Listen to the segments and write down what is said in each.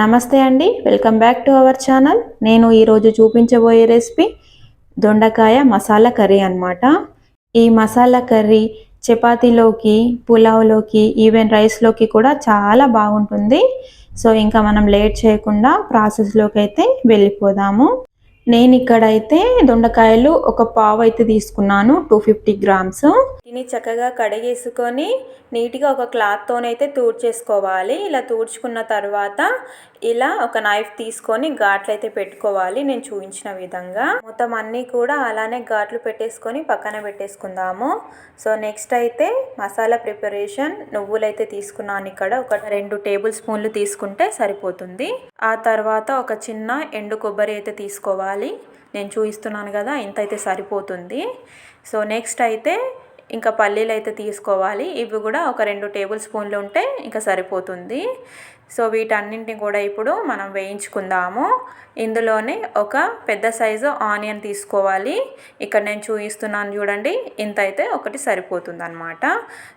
నమస్తే అండి welcome back to our channel. నేను ఈరోజు చూపించబోయే రెసిపీ దొండకాయ మసాలా కర్రీ అన్నమాట. ఈ మసాలా కర్రీ చపాతీలోకి పులావ్లోకి ఈవెన్ రైస్లోకి కూడా చాలా బాగుంటుంది. సో ఇంకా మనం లేట్ చేయకుండా ప్రాసెస్లోకి అయితే వెళ్ళిపోదాము. నేను ఇక్కడైతే దొండకాయలు ఒక పావు అయితే తీసుకున్నాను టూ ఫిఫ్టీ గ్రామ్స్. దీన్ని చక్కగా కడిగేసుకొని నీట్గా ఒక క్లాత్తోనైతే తూడ్చేసుకోవాలి. ఇలా తూడ్చుకున్న తర్వాత ఇలా ఒక నైఫ్ తీసుకొని ఘాట్లు అయితే పెట్టుకోవాలి. నేను చూపించిన విధంగా మొత్తం అన్నీ కూడా అలానే ఘాట్లు పెట్టేసుకొని పక్కన పెట్టేసుకుందాము. సో నెక్స్ట్ అయితే మసాలా ప్రిపరేషన్ నువ్వులు అయితే తీసుకున్నాను ఇక్కడ. ఒక రెండు టేబుల్ స్పూన్లు తీసుకుంటే సరిపోతుంది. ఆ తర్వాత ఒక చిన్న ఎండు కొబ్బరి అయితే తీసుకోవాలి. నేను చూపిస్తున్నాను కదా ఇంత అయితే సరిపోతుంది. సో నెక్స్ట్ అయితే ఇంకా పల్లీలు అయితే తీసుకోవాలి. ఇవి కూడా ఒక రెండు టేబుల్ స్పూన్లు ఉంటే ఇంకా సరిపోతుంది. సో వీటన్నింటిని కూడా ఇప్పుడు మనం వేయించుకుందాము. ఇందులోనే ఒక పెద్ద సైజు ఆనియన్ తీసుకోవాలి. ఇక్కడ నేను చూపిస్తున్నాను చూడండి ఇంత అయితే ఒకటి సరిపోతుంది అనమాట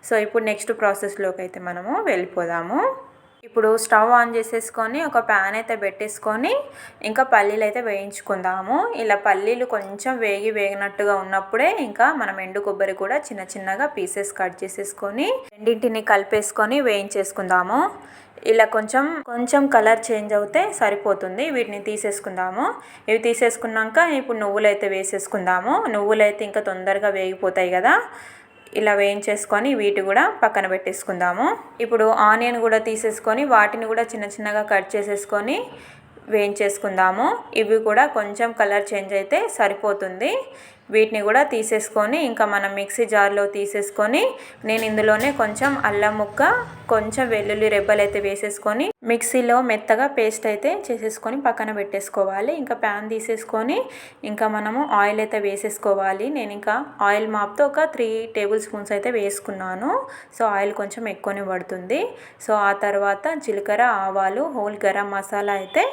సో ఇప్పుడు నెక్స్ట్ ప్రాసెస్లోకి అయితే మనము వెళ్ళిపోదాము. ఇప్పుడు స్టవ్ ఆన్ చేసేసుకొని ఒక ప్యాన్ అయితే పెట్టేసుకొని ఇంకా పల్లీలు అయితే వేయించుకుందాము. ఇలా పల్లీలు కొంచెం వేగి వేగినట్టుగా ఉన్నప్పుడే ఇంకా మనం ఎండు కొబ్బరి కూడా చిన్న చిన్నగా పీసెస్ కట్ చేసేసుకొని రెండింటిని కలిపేసుకొని వేయించేసుకుందాము. ఇలా కొంచెం కొంచెం కలర్ చేంజ్ అవుతే సరిపోతుంది. వీటిని తీసేసుకుందాము. ఇవి తీసేసుకున్నాక ఇప్పుడు నువ్వులు అయితే వేసేసుకుందాము. నువ్వులు అయితే ఇంకా తొందరగా వేగిపోతాయి కదా. ఇలా వేయించేసుకొని వీటి కూడా పక్కన పెట్టేసుకుందాము. ఇప్పుడు ఆనియన్ కూడా తీసేసుకొని వాటిని కూడా చిన్న చిన్నగా కట్ చేసేసుకొని వేయించేసుకుందాము. ఇవి కూడా కొంచెం కలర్ చేంజ్ అయితే సరిపోతుంది. వీటిని కూడా తీసేసుకొని ఇంకా మనం మిక్సీ జార్లో తీసేసుకొని నేను ఇందులోనే కొంచెం అల్లం ముక్క కొంచెం వెల్లుల్లి రెబ్బలు అయితే వేసేసుకొని మిక్సీలో మెత్తగా పేస్ట్ అయితే చేసేసుకొని పక్కన పెట్టేసుకోవాలి. ఇంకా ప్యాన్ తీసేసుకొని ఇంకా మనము ఆయిల్ అయితే వేసేసుకోవాలి. నేను ఇంకా ఆయిల్ మాప్తో ఒక త్రీ టేబుల్ స్పూన్స్ అయితే వేసుకున్నాను. సో ఆయిల్ కొంచెం ఎక్కువనే పడుతుంది. సో ఆ తర్వాత జీలకర్ర ఆవాలు హోల్ గరం మసాలా అయితే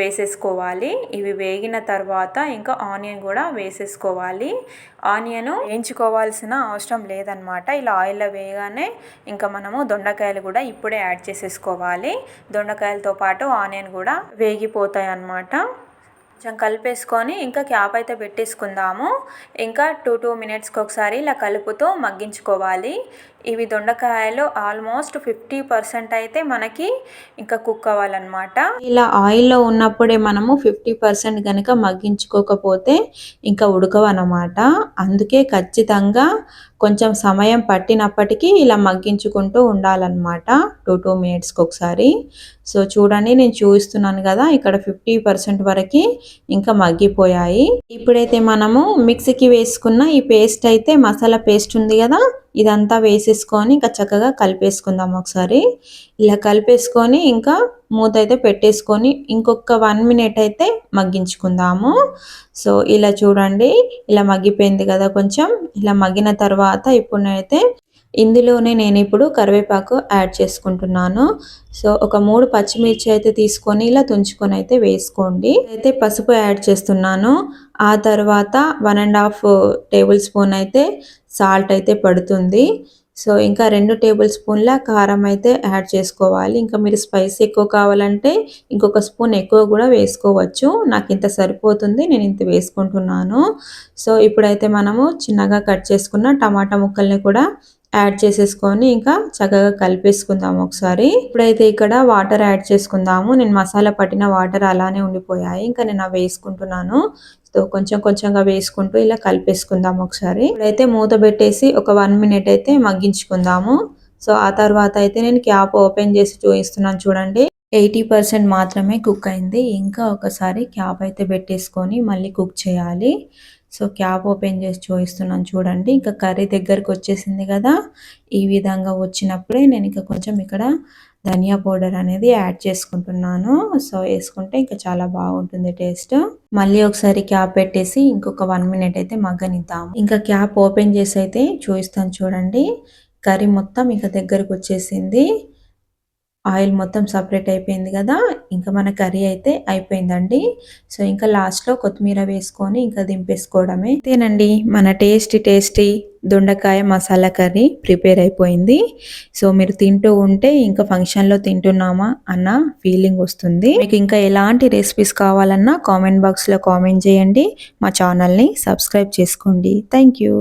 వేసేసుకోవాలి. ఇవి వేగిన తర్వాత ఇంకా ఆనియన్ కూడా వేసేసుకోవాలి. ఆనియన్ వేయించుకోవాల్సిన అవసరం లేదనమాట ఇలా ఆయిల్లో వేయగానే ఇంకా మనము దొండకాయలు కూడా ఇప్పుడే యాడ్ చేసేసుకోవాలి. దొండకాయలతో పాటు ఆనియన్ కూడా వేగిపోతాయి అన్నమాట కొంచెం కలిపేసుకొని ఇంకా క్యాప్ అయితే పెట్టేసుకుందాము. ఇంకా టూ టూ మినిట్స్కి ఒకసారి ఇలా కలుపుతూ మగ్గించుకోవాలి. ఇవి దొండకాయలు ఆల్మోస్ట్ ఫిఫ్టీ పర్సెంట్ అయితే మనకి ఇంకా కుక్ అవ్వాలన్నమాట. ఇలా ఆయిల్లో ఉన్నప్పుడే మనము ఫిఫ్టీ పర్సెంట్ కనుక మగ్గించుకోకపోతే ఇంకా ఉడకవన్నమాట. అందుకే ఖచ్చితంగా కొంచెం సమయం పట్టినప్పటికీ ఇలా మగ్గించుకుంటూ ఉండాలన్నమాట. టూ టూ మినిట్స్కి ఒకసారి. సో చూడండి నేను చూపిస్తున్నాను కదా ఇక్కడ ఫిఫ్టీ పర్సెంట్ వరకు ఇంకా మగ్గిపోయాయి. ఇప్పుడైతే మనము మిక్సీకి వేసుకున్న ఈ పేస్ట్ అయితే మసాలా పేస్ట్ ఉంది కదా ఇదంతా వేసేసుకొని ఇంకా చక్కగా కలిపేసుకుందాం ఒకసారి. ఇలా కలిపేసుకొని ఇంకా మూత అయితే పెట్టేసుకొని ఇంకొక వన్ మినిట్ అయితే మగ్గించుకుందాము. సో ఇలా చూడండి ఇలా మగ్గిపోయింది కదా కొంచెం. ఇలా మగ్గిన తర్వాత ఇప్పుడు నేనైతే ఇందులోనే నేను ఇప్పుడు కరివేపాకు యాడ్ చేసుకుంటున్నాను. సో ఒక మూడు పచ్చిమిర్చి అయితే తీసుకొని ఇలా తుంచుకొని అయితే వేసుకోండి. అయితే పసుపు యాడ్ చేస్తున్నాను. ఆ తర్వాత one and half tablespoon అయితే సాల్ట్ అయితే పడుతుంది. సో ఇంకా రెండు టేబుల్ స్పూన్ల కారం అయితే యాడ్ చేసుకోవాలి. ఇంకా మీరు స్పైస్ ఎక్కువ కావాలంటే ఇంకొక స్పూన్ ఎక్కువ కూడా వేసుకోవచ్చు. నాకు ఇంత సరిపోతుంది నేను ఇంత వేసుకుంటున్నాను. సో ఇప్పుడైతే మనము చిన్నగా కట్ చేసుకున్న టమాటా ముక్కల్ని కూడా యాడ్ చేసేసుకొని ఇంకా చక్కగా కలిపేసుకుందాము ఒకసారి. ఇప్పుడైతే ఇక్కడ వాటర్ యాడ్ చేసుకుందాము. నేను మసాలా పట్టిన వాటర్ అలానే ఉండిపోయాయి. ఇంకా నేను అవి వేసుకుంటున్నాను. సో కొంచెం కొంచెంగా వేసుకుంటూ ఇలా కలిపేసుకుందాము ఒకసారి. ఇప్పుడైతే మూత పెట్టేసి ఒక వన్ మినిట్ అయితే మగ్గించుకుందాము. సో ఆ తర్వాత అయితే నేను క్యాప్ ఓపెన్ చేసి చూపిస్తున్నాను చూడండి. ఎయిటీ పర్సెంట్ మాత్రమే కుక్ అయింది. ఇంకా ఒకసారి క్యాప్ అయితే పెట్టేసుకొని మళ్ళీ కుక్ చేయాలి. సో క్యాప్ ఓపెన్ చేసి చూపిస్తున్నాను చూడండి. ఇంకా కర్రీ దగ్గరకు వచ్చేసింది కదా. ఈ విధంగా వచ్చినప్పుడే నేను ఇంకా కొంచెం ఇక్కడ ధనియా పౌడర్ అనేది యాడ్ చేసుకుంటున్నాను. సో వేసుకుంటే ఇంకా చాలా బాగుంటుంది టేస్ట్. మళ్ళీ ఒకసారి క్యాప్ పెట్టేసి ఇంకొక వన్ మినిట్ అయితే మగ్గనిద్దాం ఇంకా క్యాప్ ఓపెన్ చేసి అయితే చూపిస్తాను చూడండి. కర్రీ మొత్తం ఇంకా దగ్గరకు వచ్చేసింది. ఆయిల్ మొత్తం సపరేట్ అయిపోయింది కదా ఇంకా మన కర్రీ అయితే అయిపోయిందండి. సో ఇంకా లాస్ట్లో కొత్తిమీర వేసుకొని ఇంకా దింపేసుకోవడమే. తేనండి మన టేస్టీ టేస్టీ దొండకాయ మసాలా కర్రీ ప్రిపేర్ అయిపోయింది. సో మీరు తింటూ ఉంటే ఇంకా ఫంక్షన్లో తింటున్నామా అన్న ఫీలింగ్ వస్తుంది. మీకు ఇంకా ఎలాంటి రెసిపీస్ కావాలన్నా కామెంట్ బాక్స్లో కామెంట్ చేయండి. మా ఛానల్ని సబ్స్క్రైబ్ చేసుకోండి. Thank you.